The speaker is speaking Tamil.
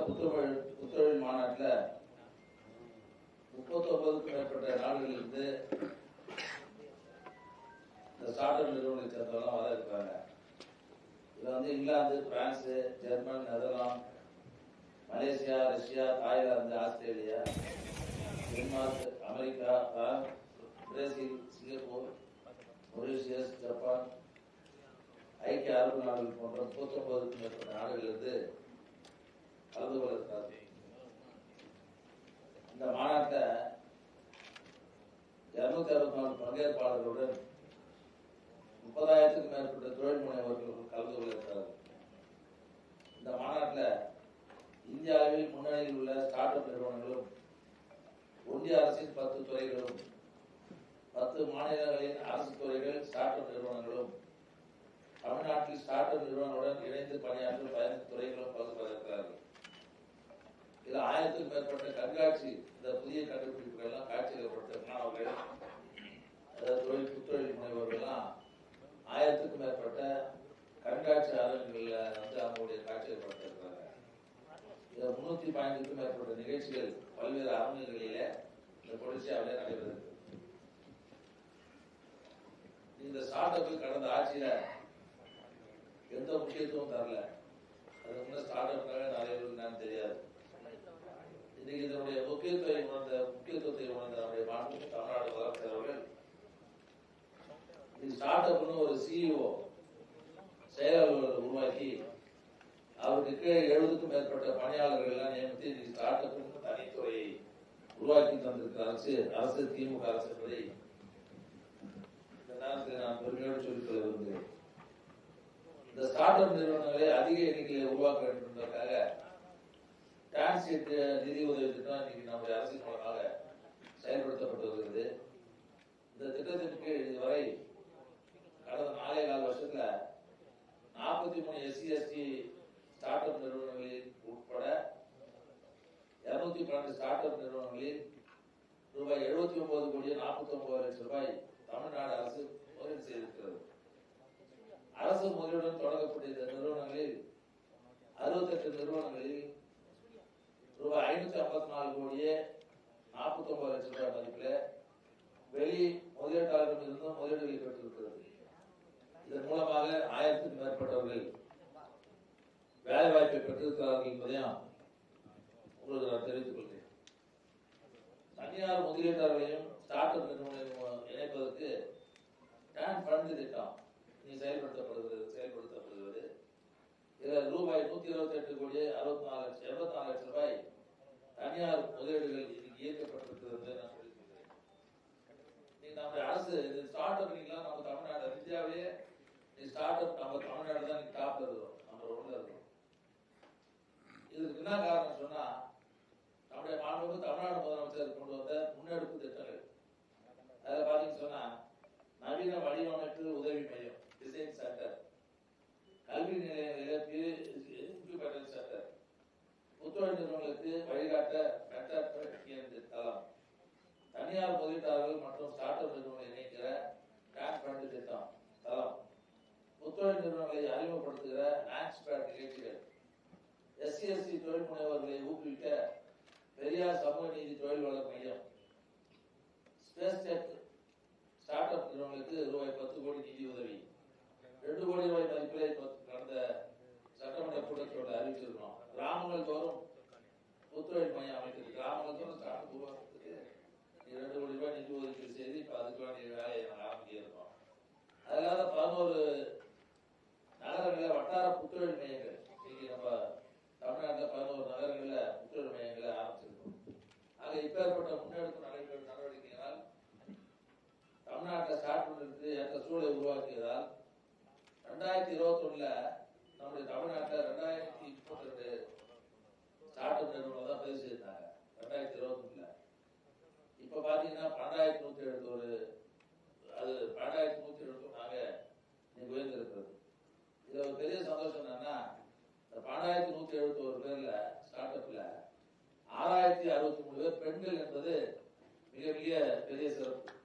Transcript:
புத்தொழில் புத்தொழில் மாநாட்டில் முப்பத்தொன்பதுக்கும் மேற்பட்ட நாடுகளிலிருந்து இந்த ஸ்டார்ட் அப் நிறுவனத்தை சேர்ந்தவங்களாம் வர இருக்கிறாங்க இதுல வந்து England France German Netherlands Malaysia Russia Thailand Australia Denmark America France Brazil Singapore Mauritius Japan ஐக்கிய அரபு நாடுகள் போன்ற முப்பத்தொன்பதுக்கும் மேற்பட்ட நாடுகளிலிருந்து கலந்து கொள்ள இந்த மாநாட்டை இருநூத்தி அறுபத்தி நாலு பங்கேற்பாளர்களுடன் முப்பதாயிரத்துக்கும் மேற்பட்ட தொழில் முனைவர்கள் கலந்து கொள்ள இருக்கிறார்கள் இந்த மாநாட்டில் இந்தியாவில் முன்னணியில் உள்ள ஸ்டார்ட் அப் நிறுவனங்களும் ஒன்றிய அரசின் பத்து துறைகளும் பத்து மாநிலங்களின் அரசு துறைகள் ஸ்டார்ட் அப் நிறுவனங்களும் தமிழ்நாட்டில் ஸ்டார்ட் அப் நிறுவனங்களுடன் இணைந்து பணியாற்றும் பதினைந்து துறைகளும் பங்கு இது ஆயிரத்துக்கும் மேற்பட்ட கண்காட்சி இந்த புதிய கண்டுபிடிப்புகள் எல்லாம் காட்சியகப்பட்ட அவர்கள் அதாவது தொழில் புத்தொழில் முனைவர்கள்லாம் ஆயிரத்துக்கும் மேற்பட்ட கண்காட்சி அரங்குகளில் வந்து அவங்களுடைய காட்சியகப்படுத்திருக்கிறாங்க இதுல முன்னூத்தி பதினைந்துக்கும் மேற்பட்ட நிகழ்ச்சிகள் பல்வேறு அரங்குகளிலே இந்த கொடிசியாவிலே நடைபெறுது. இந்த ஸ்டார்ட் கடந்த ஆட்சியில எந்த முக்கியத்துவம் தரல. அது முன்ன ஸ்டார்ட் அப்புக்காக நிறைய பேருக்கு என்னன்னு தெரியாது இன்னைக்கு இதனுடைய முக்கியத்துவத்தை உணர்ந்த உணர்ந்த நம்முடைய மாண்பு தமிழ்நாடு முதலமைச்சர் அவர்கள். இது ஸ்டார்ட் அப்னு ஒரு சிஇஓ செயலாளர்களை உருவாக்கி அவருக்கு கீழே எழுபதுக்கும் மேற்பட்ட பணியாளர்கள் எல்லாம் நியமித்து இன்னைக்கு ஸ்டார்ட் தனித்துறையை உருவாக்கி தந்திருக்கிற அரசு அரசு திமுக அரசு என்பதை இந்த நேரத்தில் நான் பெருமையோடு சொல்லிக்கொள்ள விரும்புகிறேன். இந்த ஸ்டார்ட் அப் நிறுவனங்களை அதிக எண்ணிக்கையில் உருவாக்க வேண்டும் என்பதற்காக டிரான்ஸ்லேட் நிதி உதவி திட்டம் இன்னைக்கு நம்முடைய அரசின் மூலமாக செயல்படுத்தப்பட்டு வருகிறது இந்த திட்டத்தின் கீழ் இதுவரை கடந்த நாலே கால வருஷத்துல நாற்பத்தி மூணு எஸ்சி எஸ்டி ஸ்டார்ட் அப் நிறுவனங்களில் உட்பட இருநூத்தி பன்னெண்டு ஸ்டார்ட் அப் நிறுவனங்களில் ரூபாய் எழுபத்தி ஒன்பது கோடி நாற்பத்தி ஒன்பது லட்சம் ரூபாய் தமிழ்நாடு அரசு முதலீடு செய்திருக்கிறது. அரசு முதலீடுடன் தொடங்கப்பட்ட இந்த நிறுவனங்களில் அறுபத்தெட்டு நிறுவனங்களில் ரூபாய் ஐநூத்தி ஐம்பத்தி நாலு கோடியே நாற்பத்தி ஒன்பது லட்சம் ரூபாய் மதிப்பில் வெளி முதலீட்டாளர்களிடம் இருந்தும் முதலீடுகளை பெற்றிருக்கிறது இதன் மூலமாக ஆயிரத்துக்கும் மேற்பட்டவர்கள் வேலை வாய்ப்பை பெற்றிருக்கிறார்கள் என்பதையும் உங்களுக்கு நான் தெரிவித்துக் கொள்கிறேன். தனியார் முதலீட்டாளர்களையும் ஸ்டார்ட் அப் நிறுவனங்களையும் இணைப்பதற்கு டேன் ஃபண்ட் திட்டம் இனி செயல்படுத்தப்படுகிறது செயல்படுத்தப்படுகிறது. இதில் ரூபாய் நூத்தி இருபத்தி எட்டு கோடி அறுபத்தி நாலு லட்சம் எண்பத்தி நாலு லட்சம் ரூபாய் தனியார் முதலீடுகள் இன்னைக்கு ஈர்க்கப்பட்டிருக்கிறது நான் சொல்லியிருக்கிறேன் நீங்க நம்முடைய அரசு இது ஸ்டார்ட் அப் நீங்களாம் நம்ம தமிழ்நாடு இந்தியாவிலேயே நீ ஸ்டார்ட் அப் நம்ம தமிழ்நாடு தான் நீங்க டாப்ல இருக்கிறோம் நம்ம ஒண்ணுல இருக்கிறோம் இதுக்கு என்ன காரணம் சொன்னா நம்முடைய மாண்புமிகு தமிழ்நாடு முதலமைச்சர் கொண்டு வந்த முன்னெடுப்பு திட்டங்கள். அதுல பாத்தீங்கன்னு சொன்னா நவீன வடிவமைப்பு உதவி புத்தொழில் நிறுவனங்களுக்கு வழிகாட்ட மெட்டர் தளம். தனியார் முதலீட்டாளர்கள் மற்றும் ஸ்டார்ட் அப் நிறுவனங்களை இணைக்கிற டான் ஃபண்ட் திட்டம் தளம். புத்தொழில் நிறுவனங்களை அறிமுகப்படுத்துகிற லான்ச் பேட் நிகழ்ச்சிகள் எஸ்சி எஸ்சி தொழில் முனைவர்களை ஊக்குவிக்க பெரியார் சமூக நீதி தொழில் வளர் மையம். ஸ்பேஸ் டெக் ஸ்டார்ட் அப் நிறுவனங்களுக்கு ரூபாய் பத்து கோடி நிதி உதவி. ரெண்டு கோடி ரூபாய் மதிப்பில் நடந்த சட்டமன்ற கூட்டத்தோட அறிவிச்சிருக்கோம் கிராமங்கள் தோறும் ஒத்துழைப்பு மையம் அமைக்கிறது கிராமங்கள் தோறும் உருவாக்குறதுக்கு இரண்டு கோடி ரூபாய் நிதி ஒதுக்கீடு செய்து இப்ப அதுக்கு வேண்டிய வேலையை நாங்கள் ஆரம்பிக்கிறோம் இருக்கோம். அதனால பதினோரு நகரங்களில் வட்டார புத்துழல் மையங்கள் இன்னைக்கு நம்ம தமிழ்நாட்டில் பதினோரு நகரங்களில் புத்துழல் மையங்களை ஆரம்பிச்சிருக்கோம். ஆக இப்பேற்பட்ட முன்னெடுப்பு நடைபெறும் நடவடிக்கைகளால் தமிழ்நாட்டில் ஸ்டார்ட் பண்ணுறதுக்கு ஏற்ற சூழலை உருவாக்கியதால் ரெண்டாயிரத்தி இருபத்தி ஒண்ணுல நம்முடைய தமிழ்நாட்டில் ரெண்டாயிரத்தி முப்பத்தி ரெண்டு ஸ்டார்ட் நிறுவனம் தான் பேசியிருந்தாங்க ரெண்டாயிரத்தி இருபத்தி இருபத்தொன்னுல இப்போ பார்த்தீங்கன்னா பன்னெண்டாயிரத்தி நூற்றி எழுபத்தோரு அது பன்னெண்டாயிரத்தி நூற்றி எழுபத்தொன்னாக நாங்க உயர்ந்திருக்கிறது இதில் ஒரு பெரிய சந்தோஷம் என்னன்னா இந்த பன்னெண்டாயிரத்தி நூற்றி எழுபத்தோரு பேரில் ஸ்டார்ட் அப்பில் ஆறாயிரத்தி அறுபத்தி மூணு பேர் பெண்கள் என்பது மிகப்பெரிய பெரிய சிறப்பு.